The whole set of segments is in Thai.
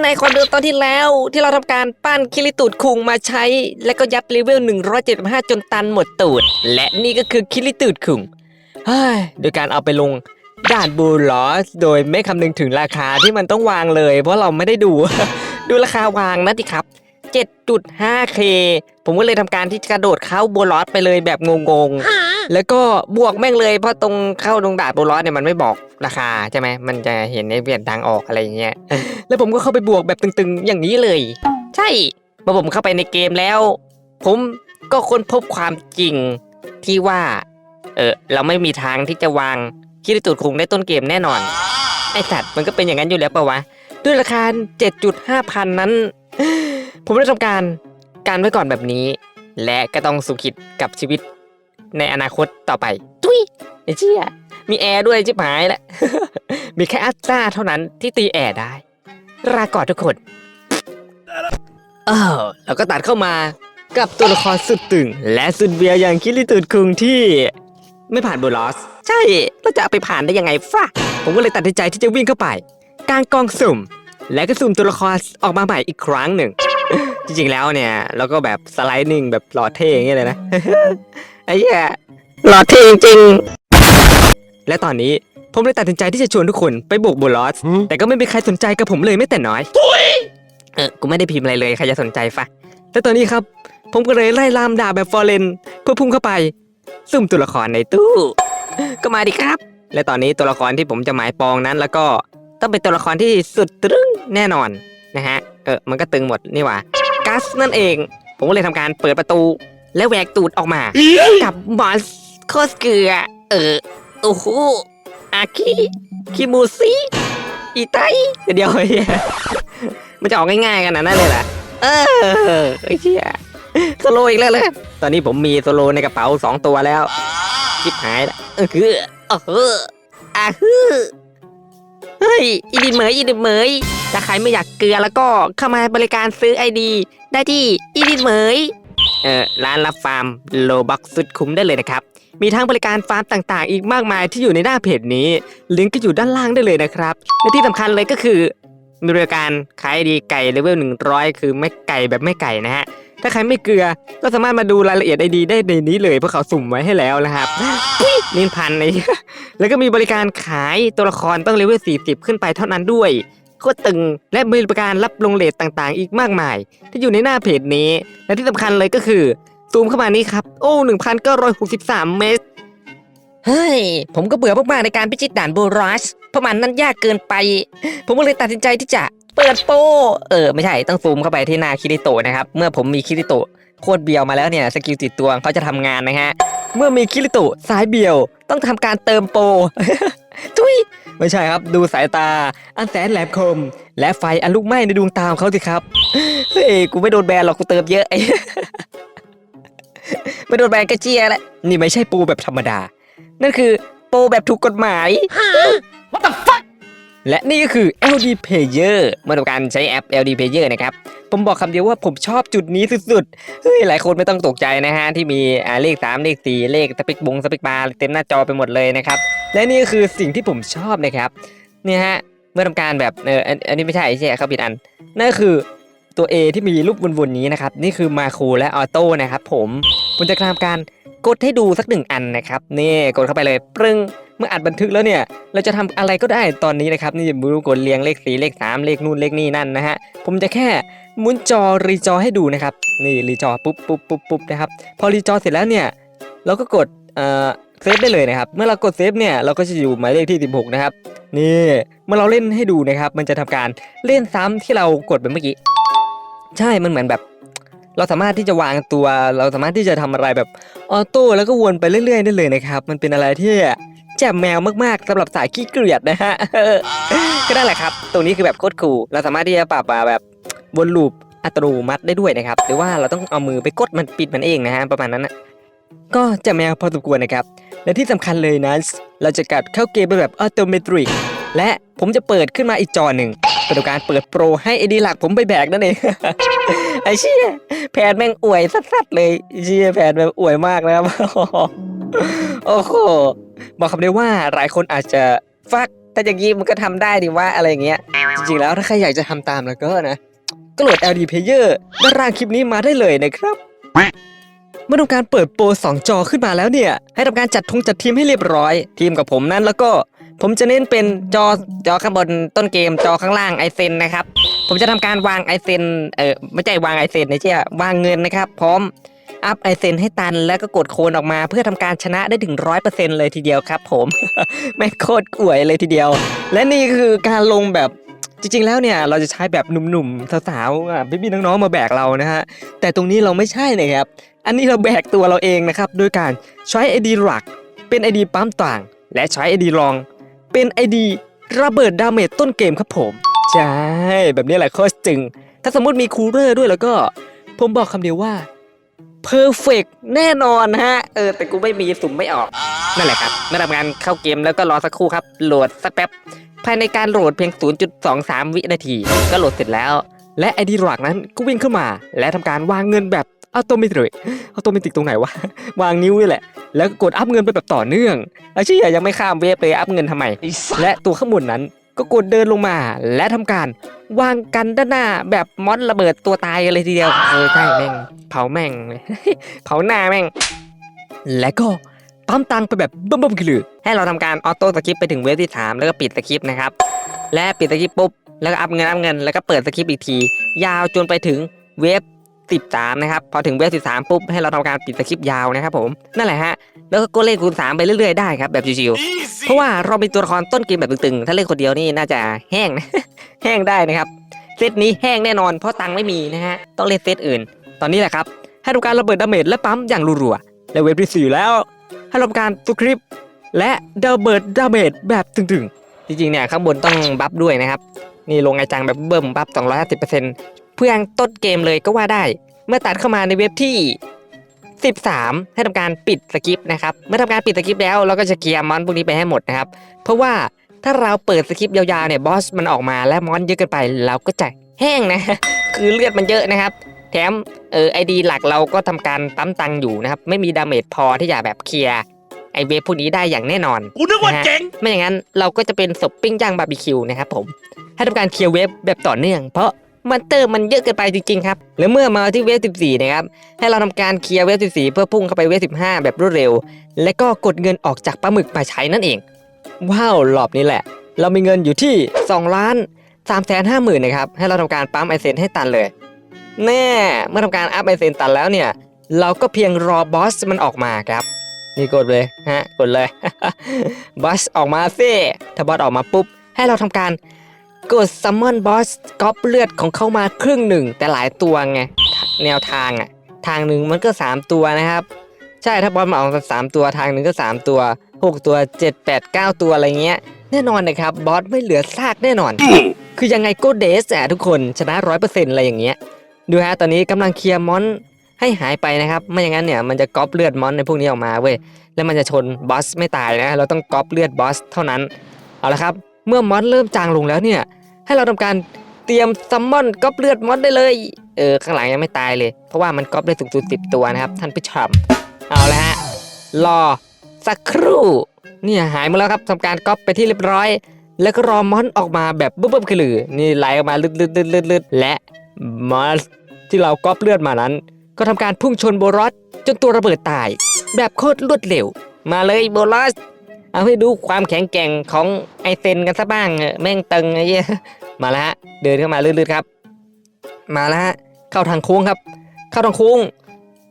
ในคนดูตอนที่แล้วที่เราทำการปั้นคิริตูดคุงมาใช้ แล้วก็ยัดเลเวล 175 จนตันหมดตูด และนี่ก็คือคิริตูดคุงเฮ้ยโดยการเอาไปลงด่านบูลอสโดยไม่คำนึงถึงราคาที่มันต้องวางเลย เพราะเราไม่ได้ดู ดูราคาวางนะติครับ 7.5k ผมก็เลยทำการที่กระโดดเข้าบูลอสไปเลยแบบงงๆ แล้วก็บวกแม่งเลยเพราะตรงเข้าตรงด่านบูลอสเนี่ยมันไม่บอกราคาใช่ไหมมันจะเห็นในเปลี่ยนทางออกอะไรอย่างเงี้ยแล้วผมก็เข้าไปบวกแบบตึงๆ อย่างนี้เลย ใช่เมื่อผมเข้าไปในเกมแล้ว ผมก็ค้นพบความจริงที่ว่า เออเราไม่มีทางที่จะวางคิริตูดคุงได้ต้นเกมแน่นอน ไอสัตว์มันก็เป็นอย่างนั้นอยู่แล้วปะวะ ด้วยราคา 7.5 พันนั้น ผมได้ทำการการไว้ก่อนแบบนี้ และก็ต้องสุขิดกับชีวิต ในอนาคตต่อไปทุยไอ้เชี่ยมีแอร์ด้วยจิบหายแหละ มีแค่อัตราเท่านั้นที่ตีแอร์ได้ลากอนทุกคน เออแล้วก็ตัดเข้ามากับตัวละครสุดตึง และสุดเบียร์อย่างคิริตูดคุงที่ ไม่ผ่านโบลอส ใช่เราจะเอาไปผ่านได้ยังไงฟะผมก็เลยตัดสินใจที่จะวิ่งเข้าไป กลางกองสุ่ม และก็สุ่มตัวละครออกมาใหม่อีกครั้งหนึ่ง จริงๆแล้วเนี่ย เราก็แบบสไลด์นิ่งแบบหล่อเท่อย่างเงี้ยเลยนะไอ้เหี้ยหล่อเท่จริงๆ และตอนนี้ผมเลยตัดสินใจที่จะชวนทุกคนไปบุกโบลอส แต่ก็ไม่มีใครสนใจกับผมเลยแม้แต่น้อยเออกูไม่ได้พิมพ์อะไรเลยใครจะสนใจฟะแต่ตอนนี้ครับ ผมก็เลยไล่ลามด่าแบบฟอร์เรนเพื่อพุ่งเข้าไป ซุ่มตัวละครในตู้ ก็มาดิครับ และตอนนี้ตัวละครที่ผมจะหมายปองนั้น แล้วก็ต้องเป็นตัวละครที่สุดตรึงแน่นอนนะฮะ เออ มันก็ตึงหมดนี่หว่ากัสนั่นเอง ผมก็เลยทำการเปิดประตู และแหวกตูดออกมา กับมอสโคสเกลือ เออ โอ้โหอาคิคิมูซิอีไตเดี๋ยวเฮียมันจะออกง่ายๆกันนะนั่นเลยเหรอเออไอ้เชี่ยโซโลอีกแล้วเลยตอนนี้ผมมีโซโลในกระเป๋าสองตัวแล้วชิบหายละเออคือเอออาฮือเฮ้ยอีดินเหมยอีดินเหมยถ้าใครไม่อยากเกลือแล้วก็เข้ามาบริการซื้อไอดี ได้ที่อีดินเหมย เออร้านรับฟาร์มโลบักสุดคุ้มได้เลยนะครับ มีทั้งบริการฟาร์มต่างๆ อีกมากมายที่อยู่ในหน้าเพจนี้ ลิงก์ก็อยู่ด้านล่างได้เลยนะครับ และที่สำคัญเลยก็คือ มีบริการขายดีไก่เลเวล100 คือไม่ไก่แบบไม่ไก่นะฮะถ้าใครไม่เกลือก็สามารถมาดูรายละเอียดไอดีได้ในนี้เลยเพราะเขาสุ่มไว้ให้แล้วนะครับนินพันในแล้วก็มีบริการขายตัวละครต้องเลเวล40 ขึ้นไปเท่านั้นด้วย โคตรตึง และบริการรับลงเลทต่างๆ อีกมากมาย ที่อยู่ในหน้าเพจนี้ และที่สำคัญเลยก็คือ ซูมเข้ามานี่ครับ โอ้ 1,963 เมตร เฮ้ย ผมก็เบื่อมากๆในการพิชิตด่านโบรัสเพราะมันนั้นยากเกินไป ผมก็เลยตัดสินใจที่จะเปิดโป เออ ไม่ใช่ ต้องซูมเข้าไปที่หน้าคิริโตะนะครับ เมื่อผมมีคิริโตะโคตรเบียวมาแล้วเนี่ย สกิลติดตัวเขาจะทำงานนะฮะ เมื่อมีคิริโตะสายเบียว ต้องทำการเติมโป ทุย ไม่ใช่ครับ ดูสายตา อันแสนแหลมคม และไฟอันลุกไหม้ในดวงตาของเขาสิครับ เฮ้ย กูไม่โดนแบนหรอก กูเติมเยอะไม่โดนแบนกระเจียแหละนี่ไม่ใช่ปูแบบธรรมดา นั่นคือปูแบบถูกกฎหมาย What the fuck และนี่ก็คือ LD Player เมื่อทำการใช้แอป LD Player นะครับ ผมบอกคำเดียวว่าผมชอบจุดนี้สุดๆ เฮ้ย หลายคนไม่ต้องตกใจนะฮะ ที่มีเลข 3 เลข 4 เลขสปิกบงสปิกบาร์เต็มหน้าจอไปหมดเลยนะครับ และนี่ก็คือสิ่งที่ผมชอบนะครับ เนี่ยฮะ เมื่อทำการแบบ เอออันนี้ไม่ใช่ใช่เขาผิดอัน นั่นก็คือตัว A ที่มีรูปวนๆนี้นะครับ นี่คือมาคูและออโต้นะครับผมผมจะทำการกดให้ดูสักหนึ่งอันนะครับ นี่กดเข้าไปเลยปรึ้ง เมื่ออัดบันทึกแล้วเนี่ย เราจะทำอะไรก็ได้ตอนนี้นะครับ นี่บูกดเรียงเลขสีเลขสามเลขนู่นเลขนี่นั่นนะฮะ ผมจะแค่หมุนจอรีจอให้ดูนะครับ นี่รีจอปุ๊บปุ๊บปุ๊บปุ๊บนะครับ พอรีจอเสร็จแล้วเนี่ย เราก็กดเอ่อเซฟได้เลยนะครับ เมื่อเรากดเซฟเนี่ยเราก็จะอยู่หมายเลขที่ 16 นะครับ นี่เมื่อเราเล่นให้ดูนะครับ มันจะทำการเล่นซ้ำที่เรากดไปเมื่อกี้ ใช่ มันเหมือนแบบ เราสามารถที่จะวางตัว เราสามารถที่จะทำอะไรแบบออโต้แล้วก็วนไปเรื่อยๆได้เลยนะครับ มันเป็นอะไรที่ จ่มแมวมากๆสำหรับสายขี้เกลียดนะฮะก็ได้แหละครับ ตรงนี้คือแบบโคตรคูลเราสามารถที่จะปรับมาแบบวนลูปอัตโนมัติได้ด้วยนะครับ หรือว่าเราต้องเอามือไปกดมันปิดมันเองนะฮะประมาณนั้นนะก็จ่มแมวพอสมควรนะครับ และที่สำคัญเลยนะ เราจะกัดเข้าเกมไปแบบอัตโนมัติและผมจะเปิดขึ้นมาอีกจอหนึ่ง เป็นการเปิดโปรให้ไอดีหลักผมไปแบกนั่นเอง ไอเชี่ยแผนแม่งอวยสัดๆเลยไอ้เชี่ยแผนแบบอวยมากนะครับ โอ้โหบอกคำได้ว่าหลายคนอาจจะฟักถ้าอย่างนี้มันก็ทำได้ดิว่าอะไรอย่างเงี้ย จริงๆแล้วถ้าใครอยากจะทำตามแล้วก็นะก็โหลด LD Player ด้านล่างคลิปนี้มาได้เลยนะครับเมื่อทำการเปิดโปร2จอขึ้นมาแล้วเนี่ย ให้ทำการจัดทงจัดทีมให้เรียบร้อย ทีมกับผมนั้นแล้วก็ ผมจะเน้นเป็นจอจอข้างบนต้นเกมจอข้างล่างไอเซนนะครับ ผมจะทำการวางไอเซนเออไม่ใช่วางไอเซนนะเจ้าวางเงินนะครับ พร้อมอัพไอเซนให้ตันแล้วก็กดโคนออกมา เพื่อทำการชนะได้ถึงร้อยเปอร์เซ็นเลยทีเดียวครับ ผมไม่โคตรกล่วยเลยทีเดียว และนี่คือการลงแบบจริงๆ แล้วเนี่ยเราจะใช้แบบหนุ่มๆสาวๆอะพี่ๆน้องๆมาแบกเรานะฮะแต่ตรงนี้เราไม่ใช่นะครับ อันนี้เราแบกตัวเราเองนะครับโดยการใช้ไอดีหลักเป็นไอดีปั๊มต่าง และใช้ไอดีรอง เป็นไอดีระเบิดดาเมจต้นเกมครับผม ใช่ แบบนี้แหละโคตรจึง ถ้าสมมติมีคูลเลอร์ด้วยแล้วก็ ผมบอกคำเดียวว่า perfect แน่นอนฮะ เออ แต่กูไม่มีสุ่มไม่ออก นั่นแหละครับเมื่อทำงานเข้าเกมแล้วก็รอสักครู่ครับ โหลดสักแป๊บ ภายในการโหลดเพียง 0.23 วินาที ก็โหลดเสร็จแล้ว และไอดีหลักนั้นก็วิ่งขึ้นมา และทำการวางเงินแบบ อัตโนมัติเลยอัตโนมัติตรงไหนวะ วางนิ้วนี่แหละ แล้วก็กดอัพเงินไปแบบต่อเนื่องอาชีพยังไม่ข้ามเวฟเลยอัพเงินทำไม และตัวข้างบนนั้นก็กดเดินลงมา และทำการวางกันด้านหน้าแบบมอสระเบิดตัวตายกันเลยทีเดียวเออใช่แม่ง เผาแม่งเลยเผาหน้าแม่ง และก็ปั๊มตังค์ไปแบบบึ้มๆกันเลยให้เราทำการออโต้สคริปต์ไปถึงเวฟที่3แล้วก็ปิดสคริปต์นะครับ และปิดสคริปต์ปุ๊บแล้วก็อัพเงินอัพเงินแล้วก็เปิดสคริปต์อีกที ยาวจนไปถึงเวฟ 13 นะครับ พอถึงเวฟ13 ปุ๊บ ให้เราทำการปิดสคริปต์ยาวนะครับผม นั่นแหละฮะ แล้วก็เล่นคูณ 3 ไปเรื่อยๆ ได้ครับ แบบชิวๆเพราะว่าเราเป็นตัวละครต้นเกมแบบตึงๆ ถ้าเล่นคนเดียวนี่น่าจะแห้งนะแห้งได้นะครับ เซตนี้แห้งแน่นอน เพราะตังค์ไม่มีนะฮะ ต้องเล่นเซตอื่น ตอนนี้แหละครับ ให้ทำการระเบิดดาเมจและปั๊มอย่างรัวๆ และเวฟที่สี่แล้ว ให้ทำการสคริปต์และระเบิดดาเมจแบบตึงๆ จริงๆ เนี่ยข้างบนต้องบัฟด้วยนะครับ นี่ลงไอจังแบบเบิ่มบัฟ250% เพื่อยังต้นเกมเลยก็ว่าได้ เมื่อตัดเข้ามาในเว็บที่ 13 ให้ทำการปิดสกิปต์นะครับ เมื่อทำการปิดสกิปต์แล้วเราก็จะเคลียร์มอนพวกนี้ไปให้หมดนะครับ เพราะว่าถ้าเราเปิดสคริปต์ยาวๆเนี่ยบอสมันออกมาและมอนเยอะเกินไปเราก็จะแห้งนะ คือเลือดมันเยอะนะครับ แถมเออไอดีหลักเราก็ทำการปั๊มตังค์อยู่นะครับ ไม่มีดาเมจพอที่จะแบบเคลียร์ไอเวฟพวกนี้ได้อย่างแน่นอนกูนึกว่าเจ๋งไม่อย่างนั้นเราก็จะเป็นศพปิ้งย่างบาร์บีคิวนะครับผม ให้ทำการเคลียร์เวฟแบบต่อเนื่องเพราะ มันเตอร์มันเยอะเกินไปจริงๆครับ แล้วเมื่อมาที่เวฟ14 นะครับ ให้เราทำการเคลียร์เวฟ14 เพื่อพุ่งเข้าไปเวฟ15 แบบรวดเร็ว และก็กดเงินออกจากปลาหมึกมาใช้นั่นเอง ว้าวรอบนี้แหละ เรามีเงินอยู่ที่ 2 ล้าน3แสนห้าหมื่นนะครับ ให้เราทำการปั๊มไอเซนให้ตันเลย แน่เมื่อทำการอัพไอเซนตันแล้วเนี่ย เราก็เพียงรอบอสมันออกมาครับนี่กดเลยฮะกดเลยบอสออกมาสิถ้าบอสออกมาปุ๊บ ให้เราทำการ กดซัมมอนบอสก๊อปเลือดของเขามาครึ่งหนึ่ง แต่หลายตัวไง แนวทางอะทางหนึ่งมันก็ 3 ตัวนะครับ ใช่ถ้าบอสมาออกมาสามตัวทางหนึ่งก็ 3 ตัว 6 ตัว 7 8 9 ตัวอะไรเงี้ย แน่นอนนะครับบอสไม่เหลือซากแน่นอน คือยังไงก็เดสอะทุกคนชนะร้อยเปอร์เซ็นต์อะไรอย่างเงี้ยดูฮะตอนนี้กำลังเคลียร์มอนให้หายไปนะครับ ไม่อย่างนั้นเนี่ยมันจะก๊อปเลือดมอนในพวกนี้ออกมาเว้ยแล้วมันจะชนบอสไม่ตายนะเราต้องก๊อปเลือดบอสเท่านั้นเอาละครับ เมื่อมอนเริ่มจางลงแล้วเนี่ย ให้เราทำการเตรียมซัมมอนก๊อปเลือดมอนได้เลย เออ ข้างหลังยังไม่ตายเลย เพราะว่ามันก๊อปได้สูงสุดสิบตัวนะครับ ท่านผู้ชม เอาละฮะ รอสักครู่เนี่ยหายหมดแล้วครับทำการก๊อปไปที่เรียบร้อย แล้วก็รอมอนออกมาแบบบึ้มๆคือลือนี่ไหลออกมาลืดๆๆๆและมอนที่เราก๊อปเลือดมานั้น ก็ทำการพุ่งชนโบรอสจนตัวระเบิดตาย แบบโคตรรวดเร็ว มาเลยโบรอส เอาให้ดูความแข็งแกร่งของไอเซนกันซะบ้างเออแม่งตึงไอ้เหี้ยมาแล้วฮะเดินเข้ามาลื่นๆครับ มาแล้วฮะเข้าทางโค้งครับ เข้าทางโค้ง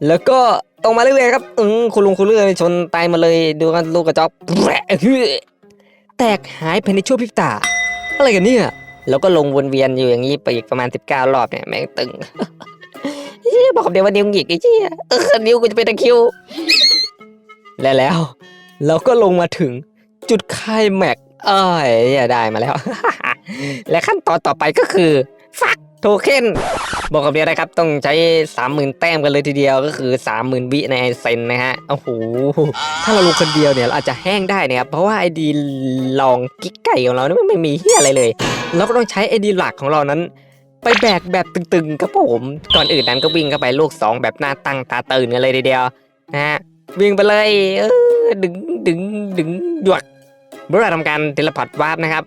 แล้วก็ตรงมาเรื่อยๆครับอืมคุณลุงคุณเลื่อยชนตายมาเลยดูกันลูกกระจอกแหวะเฮ้ยแตกหายภายในชั่วพริบตา อะไรกันเนี่ยแล้วก็ลงวนเวียนอยู่อย่างนี้ไปอีกประมาณ 19 รอบเนี่ยแม่งตึงเหี้ยบอกเดี๋ยวว่านิ้วหงิกไอ้เจี๊ยเออนิ้วกูจะเป็นตะคิว และแล้ว เราก็ลงมาถึงจุดไคลายแม็กเอ้ยได้มาแล้ว และขั้นตอนต่อไปก็คือ ฟักโทเค็นบอกกับเดียวนะครับ ต้องใช้ 30,000 แต้มกันเลยทีเดียวก็คือ 30,000 วิในเซนนะฮะ โอ้โห ถ้าเราลงคนเดียวเนี่ย เราอาจจะแห้งได้นะครับ เพราะว่าไอดีลองกิ๊กไก่ของเรานี่ไม่มีเฮียอะไรเลย เราก็ต้องใช้ไอดีหลักของเรานั้น ไปแบกแบบตึงๆครับผม ก่อนอื่นนั้นก็วิ่งเข้าไปลูก 2 แบบหน้าตั้งตาตื่นกันเลยทีเดียวนะฮะ วิ่งไปเลยเออดึงดึงดึงหยวกเมื่อเราทำการเทเลพอร์ตวาร์ปนะครับ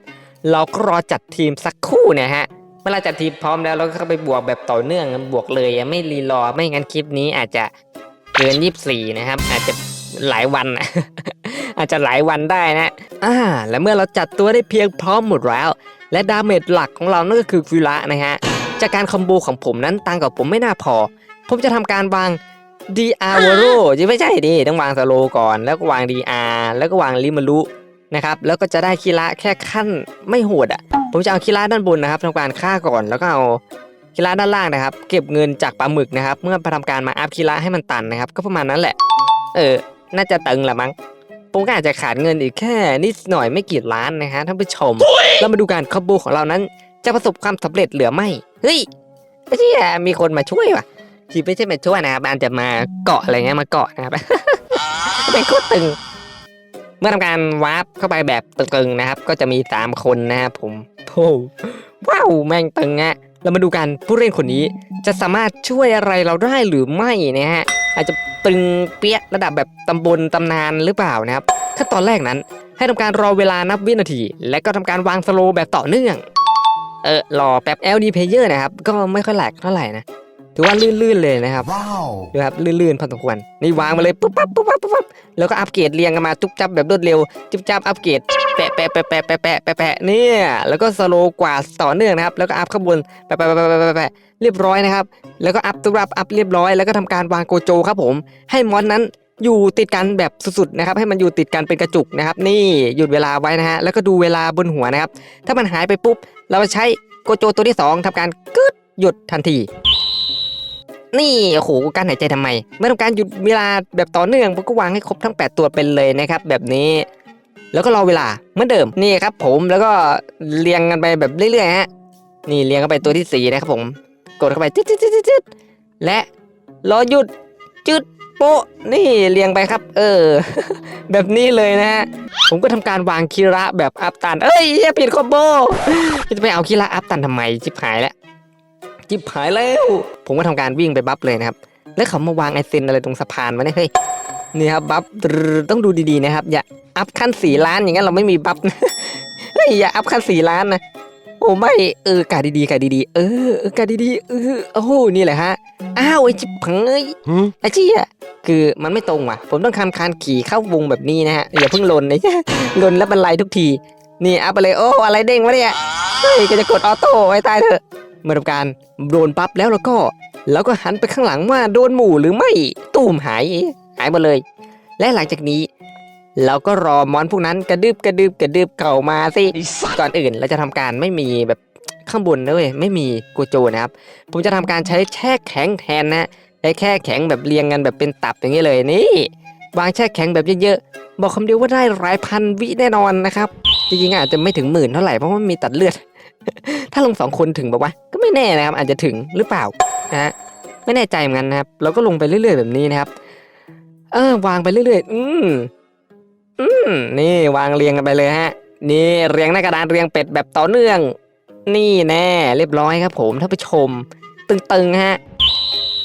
เราก็รอจัดทีมสักคู่เนี่ยฮะเวลาจัดทีมพร้อมแล้วเราก็เข้าไปบวกแบบต่อเนื่องบวกเลยไม่รีรอไม่งั้นคลิปนี้อาจจะเกินยี่สี่นะครับ อาจจะหลายวันอะอาจจะหลายวันได้นะอ่าและเมื่อเราจัดตัวได้เพียงพร้อมหมดแล้ว และดาเมจหลักของเรานั่นก็คือฟิระนะฮะจากการคอมโบของผมนั้นตังกับผมไม่น่าพอ ผมจะทำการวาง DR w a r o จะไม่ใช่ดิต้องวางสโลก่อน แล้วก็วาง DR แล้วก็วางริมารุนะครับแล้วก็จะได้คีระแค่ขั้นไม่โหดอะ ผมจะเอาคีระด้านบนนะครับทำการฆ่าก่อนแล้วก็เอาคีระด้านล่างนะครับ เก็บเงินจากปลาหมึกนะครับ เมื่อทำการมาอัพคีระให้มันตันนะครับ ก็ประมาณนั้นแหละ เออ น่าจะตึงแหละมั้งผมก็อาจจะขาดเงินอีกแค่นิดหน่อยไม่กี่ล้านนะฮะท่านผู้ชมเรามาดูการคอมโบของเรานั้น จะประสบความสำเร็จหรือไม่เฮ้ยไม่ใช่มีคนมาช่วยว่ะ ทีไม่ใช่มาช่วนะครับอาจจะมาเกาะอะไรเงี้ยมาเกาะนะครับเป็นโคตรตึง เมื่อทำการวาร์ปเข้าไปแบบตึงๆนะครับ ก็จะมีสามคนนะครับผมโอ้ว้าวแม่งตึงอะเรามาดูกันผู้เล่นคนนี้จะสามารถช่วยอะไรเราได้หรือไม่นะฮะอาจจะตึงเปี้ยระดับแบบตำบลตำนานหรือเปล่านะครับขั้นตอนแรกนั้น ให้ทำการรอเวลานับวินาที และก็ทำการวางสโลว์แบบต่อเนื่องเออรอแป๊บ LD Player นะครับ ก็ไม่ค่อยแหลกเท่าไหร่นะ ถือว่าลื่นๆเลยนะครับ Wow. ดูครับลื่นๆพอสมควรนี่วางมาเลยปุ๊บปั๊บปุ๊บปั๊บปุ๊บปั๊บแล้วก็อัปเกรดเรียงกันมาจุ๊บจับแบบรวดเร็วจุ๊บจับอัปเกรดแปะแปะแปะแปะแปะแปะแปะแปะเนี่ยแล้วก็สโลว์กว่าต่อเนื่องนะครับแล้วก็อัพข้างบนแปะแปะแปะแปะแปะแปะแปะเรียบร้อยนะครับแล้วก็อัพตุ๊บอัพอัพเรียบร้อยแล้วก็ทำการวางโกโจครับผม ให้มอนนั้นอยู่ติดกันแบบสุดๆนะครับให้มันอยู่ติดกันเป็นกระจุกนะครับ นี่หยุดเวลาไว้นะฮะแล้วก็ดูเวลาบนหัวนะครับ ถ้ามันหายไปปุ๊บ เราใช้โกโจตัวที่สองทำการกึดหยุดทันที นี่โอ้โหการหายใจทำไมเมื่อทำการหยุดเวลาแบบต่อเนื่องผมก็วางให้ครบทั้ง 8 ตัวเป็นเลยนะครับ แบบนี้ แล้วก็รอเวลาเหมือนเดิมนี่ครับ ผมแล้วก็เรียงกันไปแบบเรื่อยๆฮะนี่เรียงกันไปตัวที่สี่นะครับผม กดเข้าไปจึ๊ดจึ๊ดจึ๊ดจึ๊ดและรอหยุดจึดโปะนี่เรียงไปครับ เออ แบบนี้เลยนะฮะผมก็ทำการวางคีระแบบอัพตัน เอ้ยอย่ผิดคอมโบจะไปเอาคีระอัพตันทำไมจิบหายแล้ว จิบหายแล้ว ผมก็ทำการวิ่งไปบัฟเลยนะครับ แล้วเขามาวางไอเซนอะไรตรงสะพานวะเนี่ยเฮ้ยนี่ครับบัฟตรึต้องดูดีๆนะครับ อย่าอัพขั้นสี่ล้านอย่างนั้นเราไม่มีบัฟนะเฮ้ยอย่าอัพขั้นสี่ล้านนะโอ้ไม่เออกาดีๆกาดีๆเออเออกาดีๆเออโอ้โหนี่แหละฮะอ้าวไอจิบเผย Hmm? ไอเชี่ยคือมันไม่ตรงว่ะ ผมต้องคำคานขี่เข้าวงแบบนี้นะฮะอย่าเพิ่งหลนนะหลนแล้วบันไลทุกทีนี่อัพไปเลยโอ้อะไรเด้งวะเนี่ยเฮ้ยก็จะกดออโต้ไว้ตายเถอะ เมื่อทำการโดนปั๊บแล้วแล้วก็ แล้วก็หันไปข้างหลังว่าโดนหมู่หรือไม่ตูมหายหายหมดเลย และหลังจากนี้ เราก็รอมอนพวกนั้นกระดึบกระดึบกระดึบเข้ามาสิก่อนอื่นเราจะทำการไม่มีแบบข้างบนนะเว้ยไม่มีโกโจนะครับ ผมจะทำการใช้แช่แข็งแทนนะใช้แช่แข็งแบบเรียงกันแบบเป็นตับอย่างนี้เลยนี่วางแช่แข็งแบบเยอะๆบอกคำเดียวว่าได้หลายพันวิแน่นอนนะครับจริงๆอาจจะไม่ถึงหมื่นเท่าไหร่เพราะว่ามันมีตัดเลือด ถ้าลงสองคนถึงบอกว่า ก็ไม่แน่นะครับ อาจจะถึงหรือเปล่านะฮะไม่แน่ใจเหมือนกันนะครับ เราก็ลงไปเรื่อยๆแบบนี้นะครับ เออ วางไปเรื่อยๆ อืมอืมนี่วางเรียงกันไปเลยฮะ นี่เรียงหน้ากระดานเรียงเป็ดแบบต่อเนื่อง นี่แน่ เรียบร้อยครับ ผมท่านผู้ชม ตึงๆฮะ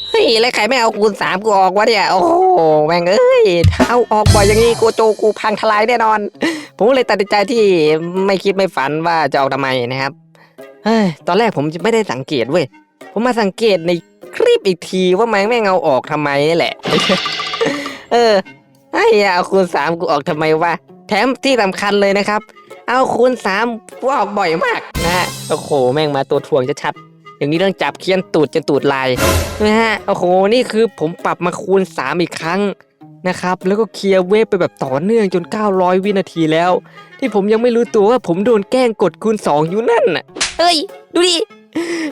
เฮ้ยแล้วใครไม่เอาคูณสามกูออกวะเนี่ยโอ้โหแม่งเอ้ยถ้าเอาออกบ่อยอย่างนี้กูโจกูพังทลายแน่นอน ผมเลยตัดสินใจที่ไม่คิดไม่ฝันว่าจะเอาทำไมนะครับ เฮ้ยตอนแรกผมไม่ได้สังเกตเว้ย ผมมาสังเกตในคลิปอีกทีว่าแม่งแม่งเอาออกทำไมนี่แหละ เออไอ้ยเอาคูณสามกูออกทำไมวะ แถมที่สำคัญเลยนะครับ เอาคูณสามกูออกบ่อยมากนะฮะ โอ้โห แม่งมาตัวทวงจะชัดๆอย่างนี้ต้องจับเคียนตูดจนตูดลายนะฮะ โอ้โห นี่คือผมปรับมาคูณสามอีกครั้งนะครับ แล้วก็เคลียร์เวฟไปแบบต่อเนื่องจน 900 วินาทีแล้ว ที่ผมยังไม่รู้ตัวว่าผมโดนแกล้งกดคูณสองอยู่นั่นน่ะ เฮ้ย ดูดิ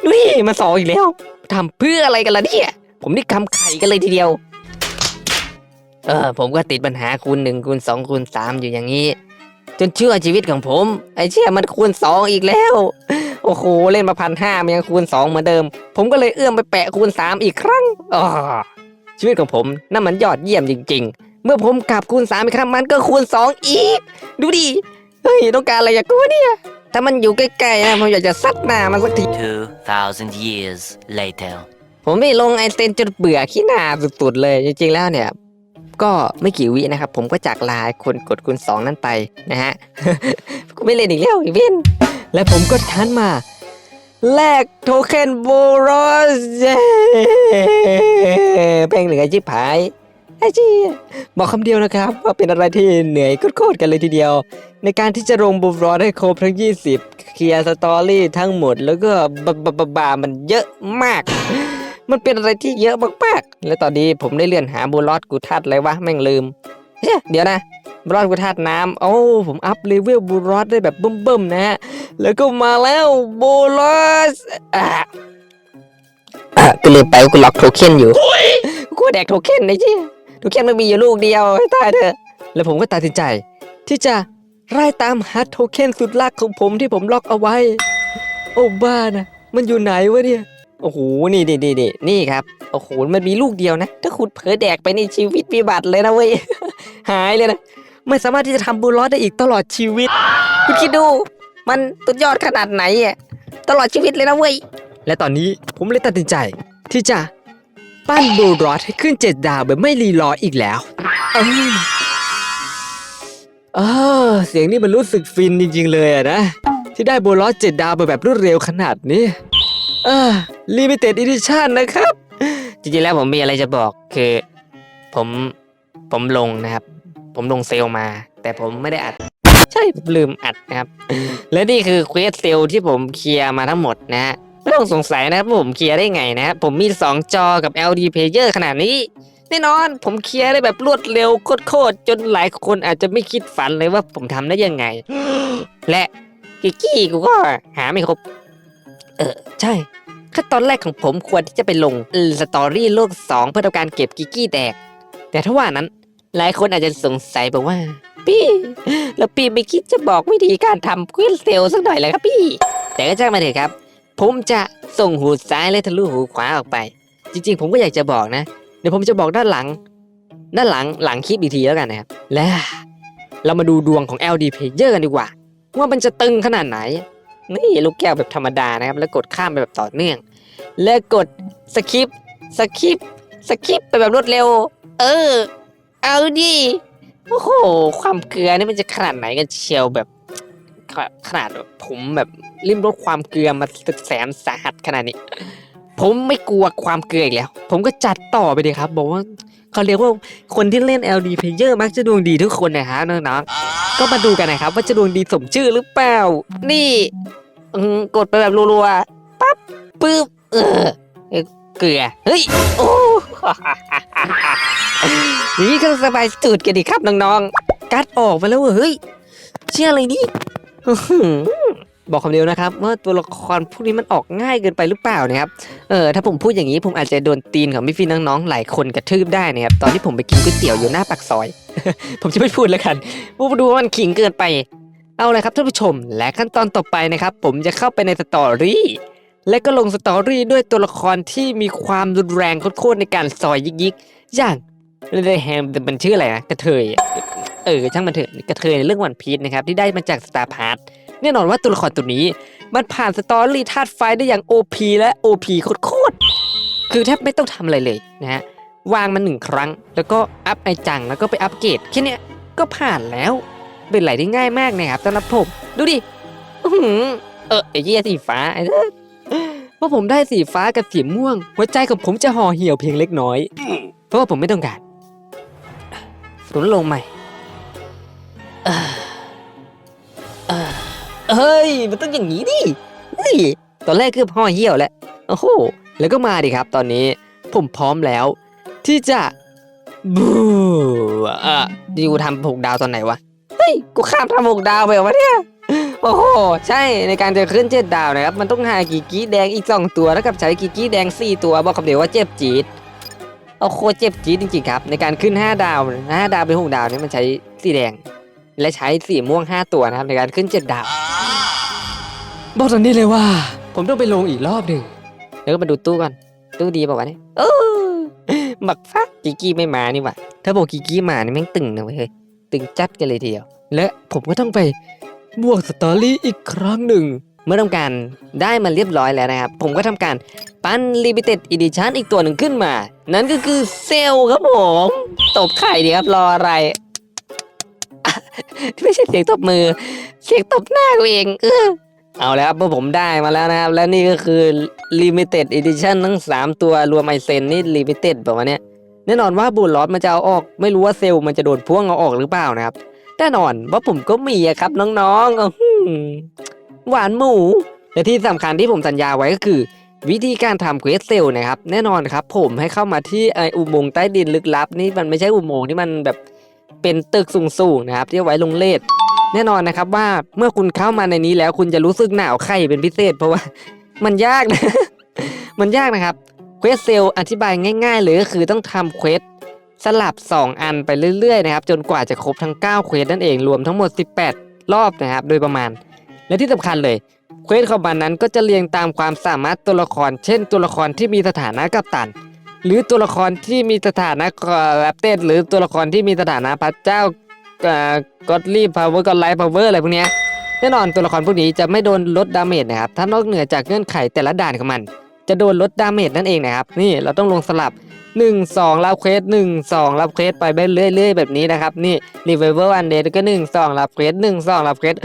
ดูดิมาสองอีกแล้ว ทำเพื่ออะไรกันล่ะเนี่ย ผมนี่กำไข่กันเลยทีเดียว เออ ผมก็ติดปัญหาคูณหนึ่งคูณสองคูณสามอยู่อย่างนี้ จนเชื่อชีวิตของผม ไอ้เชี่ยมันคูณสองอีกแล้ว โอ้โห เล่นมาพันห้ามันยังคูณสองเหมือนเดิม ผมก็เลยเอื้อมไปแปะคูณสามอีกครั้งอ๋อชีวิตของผมนั่นมันยอดเยี่ยมจริง ๆ เมื่อผมกลับคูณสามอีกครั้งมันก็คูณสองอีก ดูดิ เฮ้ย ต้องการอะไรจากกูเนี่ย ถ้ามันอยู่ใกล้ๆนะผมอยากจะซัดหน้ามันสักที 2,000 years later. ผมไม่ลงไอเซนจนเบื่อขี้หน้าสุดๆเลยจริงๆแล้วเนี่ย ก็ไม่กี่วินะครับ ผมก็จากลาคนกดคุณสองนั่นไปนะฮะ กูไม่เล่นอีกแล้วอีเวนและผมก็คันมาแลกโทเค็นโบรอสเย้แพงเหนือจิบหาย ไอ้จี้บอกคำเดียวนะครับว่าเป็นอะไรที่เหนื่อยโคตรๆกันเลยทีเดียว ในการที่จะลงบูรอสให้ครบทั้ง 20 เคลียร์สตอรี่ทั้งหมด แล้วก็บาบาบาบามันเยอะมาก มันเป็นอะไรที่เยอะมากๆ และตอนนี้ผมได้เลื่อนหาบูรอสกูทัดเลยวะแม่งลืมเฮ้ยเดี๋ยวนะบูรอสกูทัดน้ำโอ้ผมอัพเลเวลบูรอสได้แบบบึ้มๆนะฮะแล้วก็มาแล้วบูรอสอะอะกูลืมไปว่ากูล็อกโทเค็นอยู่กูแดกโทเค็นไอ้เจี้ย โทเค็นมันมีอยู่ลูกเดียวให้ตายเถอะ แล้วผมก็ตัดสินใจ ที่จะไล่ตามหาโทเค็นสุดลักของผมที่ผมล็อกเอาไว้ โอ้บ้านะมันอยู่ไหนวะเนี่ย โอ้โห นี่นี่นี่นี่นี่ครับ โอ้โห มันมีลูกเดียวนะ ถ้าคุณเผลอแดกไปในชีวิตวิบัติเลยนะเว้ย หายเลยนะ ไม่สามารถที่จะทำบูลลอสได้อีกตลอดชีวิต คุณคิดดู มันสุดยอดขนาดไหนอะ ตลอดชีวิตเลยนะเว้ย และตอนนี้ผมเลยตัดสินใจที่จะ ปั้นบูลลอสให้ขึ้นเจ็ดดาวแบบไม่รีรออีกแล้วเออเออเสียงนี่มันรู้สึกฟินจริง ๆ เลยอะนะ ที่ได้บูลลอสเจ็ดดาวไปแบบรวดเร็วขนาดนี้ เออลิมิเต็ดอีดิชั่นนะครับ จริงๆแล้วผมมีอะไรจะบอกคือผมผมลงนะครับ ผมลงเซลล์มา แต่ผมไม่ได้อัด ใช่ผมลืมอัดนะครับ และนี่คือเควสเซลล์ที่ผมเคลียร์มาทั้งหมดนะฮะ ไม่ต้องสงสัยนะครับว่าผมเคลียร์ได้ไงนะครับผมมี 2 จอกับ LD Player ขนาดนี้ แน่นอนผมเคลียร์ได้แบบรวดเร็วโคตรๆจนหลายคนอาจจะไม่คิดฝันเลยว่าผมทำได้ยังไง และกิกกี้กูก็หาไม่ครบ เออใช่ขั้นตอนแรกของผมควรที่จะไปลงสตอรี่โลก 2 เพื่อทำการเก็บกิกกี้แดกแต่ถ้าว่านั้น หลายคนอาจจะสงสัยบอกว่า พี่ แล้วพี่ไม่คิดจะบอกวิธีการทำควินเซลสักหน่อยเลยครับพี่ แต่ก็ช่างมาเถอะครับ ผมจะส่งหูซ้ายและทะลุหูขวาออกไป จริงๆ ผมก็อยากจะบอกนะ เดี๋ยวผมจะบอกด้านหลัง ด้านหลังหลังคลิปอีกทีแล้วกันนะครับ และเรามาดูดวงของ LD Player กันดีกว่า ว่ามันจะตึงขนาดไหน นี่ลูกแก้วแบบธรรมดานะครับ แล้วกดข้ามไปแบบต่อเนื่อง และกดสคิปสคิปสคิปไปแบบรวดเร็ว เออ เอาดิโอ้โห ความเกลือนี่มันจะขนาดไหนกันเชียวแบบ ขนาดผมแบบริมรสความเกลือมาแสนสาหัสขนาดนี้ ผมไม่กลัวความเกลืออีกแล้ว ผมก็จัดต่อไปเลยครับ บอกว่าเขาเรียกว่าคนที่เล่น LD Player มักจะดวงดีทุกคนนะฮะน้องๆก็มาดูกันนะครับ ว่าจะดวงดีสมชื่อหรือเปล่า นี่กดไปแบบรัวๆปั๊บปึ๊บเออเกลือเฮ้ยโอ้นี่ก็สบายสุดกันดีครับน้องๆ กัดออกไปแล้วเว้ยเฮ้ยเชื่ออะไรนี่ บอกคำเดียวนะครับว่าตัวละครพวกนี้มันออกง่ายเกินไปหรือเปล่านะครับเออถ้าผมพูดอย่างนี้ผมอาจจะโดนตีนของพี่ฟินน้องๆหลายคนกระทืบได้นะครับตอนที่ผมไปกินก๋วยเตี๋ยวอยู่หน้าปากซอย ผมจะไม่พูดแล้วกันว่าดูว่ามันขิงเกินไป เอาเลยครับท่านผู้ชม และขั้นตอนต่อไปนะครับ ผมจะเข้าไปในสตอรี่และก็ลงสตอรี่ด้วยตัวละครที่มีความรุนแรงโคตรๆในการซอยยิกๆอย่างเรแฮมมันชื่ออะไรนะกระเทย เออช่างมันเถอะกระเทยในเรื่องวันพีชนะครับที่ได้มาจากสตาร์พาร์ทแน่นอนว่าตัวละครตัวนี้ มันผ่านสตอรี่ธาตุไฟได้อย่าง OP และ OP โคตรๆคือแทบไม่ต้องทำอะไรเลยนะฮะวางมันหนึ่งครั้ง แล้วก็อัพไอจังแล้วก็ไปอัปเกรดแค่นี้ก็ผ่านแล้วเป็นไหลที่ง่ายมากนะครับสำหรับผมดูดิเออไอ้เหี้ยสีฟ้าไอ้เด้อว่าผมได้สีฟ้ากับสีม่วง หัวใจของผมจะห่อเหี่ยวเพียงเล็กน้อย เพราะว่าผมไม่ต้องการสุนลงใหม่ เออเออเฮ้ย มันต้องอย่างนี้ดิเฮ้ยตอนแรกคือห่อเหี่ยวแล้วโอ้โหแล้วก็มาดิครับ ตอนนี้ผมพร้อมแล้ว ที่จะบูอะดิวทำหกดาวตอนไหนวะเฮ้ยกูข้ามทำหกดาวไปเหรอวะเนี่ยโอ้โหใช่ในการจะขึ้นเจ็ดดาวนะครับ มันต้องหากีกี้แดงอีกสองตัวแล้วกับใช้กีกี้แดงสี่ตัว บอกคำเดียวว่าเจ็บจีดโอ้โคเจ็บจีดจริงๆครับ ในการขึ้นห้าดาวห้าดาวเป็นหกดาวเนี่ยมันใช้สีแดง และใช้สีม่วงห้าตัวนะครับในการขึ้นเจ็ดดาวบอกตอนนี้เลยว่า ผมต้องไปลงอีกรอบหนึ่งแล้วก็มาดูตู้ก่อน ตู้ดีเปล่าวะเนี่ยโอ้หมักฟักกีกี้ไม่มานี่หว่าถ้าบอกกีกี้มานี่แม่งตึงนะเว้ยเฮ้ยตึงจัดกันเลยทีเดียว และผมก็ต้องไปบวกสตอรี่อีกครั้งหนึ่ง เมื่อทำการได้มาเรียบร้อยแล้วนะครับ ผมก็ทำการปั้น Limited Edition อีกตัวหนึ่งขึ้นมา นั่นก็คือเซลล์ครับผม ตบไข่ดีครับรออะไรอะ ไม่ใช่เสียงตบมือ เสียงตบหน้ากูเองเออเอาแล้วครับเมื่อผมได้มาแล้วนะครับ และนี่ก็คือ Limited Edition ทั้ง 3 ตัวรวมไอเซนนี่ Limited แบบว่าเนี้ยแน่นอนว่าบูลลอสมันจะเอาออก ไม่รู้ว่าเซลล์มันจะโดนพ่วงเอาออกหรือเปล่านะครับแน่นอนว่าผมก็มีครับน้องๆหวานหมูและที่สำคัญที่ผมสัญญาไว้ก็คือ วิธีการทำเควสเซลล์นะครับ แน่นอนครับ ผมให้เข้ามาที่ไออุโมงค์ใต้ดินลึกลับนี่มันไม่ใช่อุโมงค์ที่มันแบบ เป็นตึกสูงๆนะครับที่ไว้ลงเลดแน่นอนนะครับว่าเมื่อคุณเข้ามาในนี้แล้วคุณจะรู้สึกหนาวไข้เป็นพิเศษ เพราะว่ามันยากนะ มันยากนะครับเควสเซลอธิบายง่ายๆเลยก็คือต้องทำเควสสลับ 2 อันไปเรื่อยๆนะครับจนกว่าจะครบทั้ง9เควสนั่นเองรวมทั้งหมด 18 รอบนะครับโดยประมาณ และที่สำคัญเลยเควสของมันนั้นก็จะเรียงตามความสามารถตัวละคร เช่น ตัวละครที่มีสถานะกัปตัน หรือตัวละครที่มีสถานะแรปเต้หรือตัวละครที่มีสถานะพระเจ้ากอดลีพาวเวอร์กอดไลท์พาวเวอร์อะไรพวกนี้แน่นอนตัวละครพวกนี้จะไม่โดนลดดาเมจนะครับถ้านอกเหนือจากเงื่อนไขแต่ละด่านของมัน จะโดนลดดาเมจนั่นเองนะครับ นี่เราต้องลงสลับ 1 2รับเควส1 2รับเควสไปเรื่อยๆแบบนี้นะครับนี่รีเวอร์วันเดย์ก็ 1 2รับเควส1 2รับเควส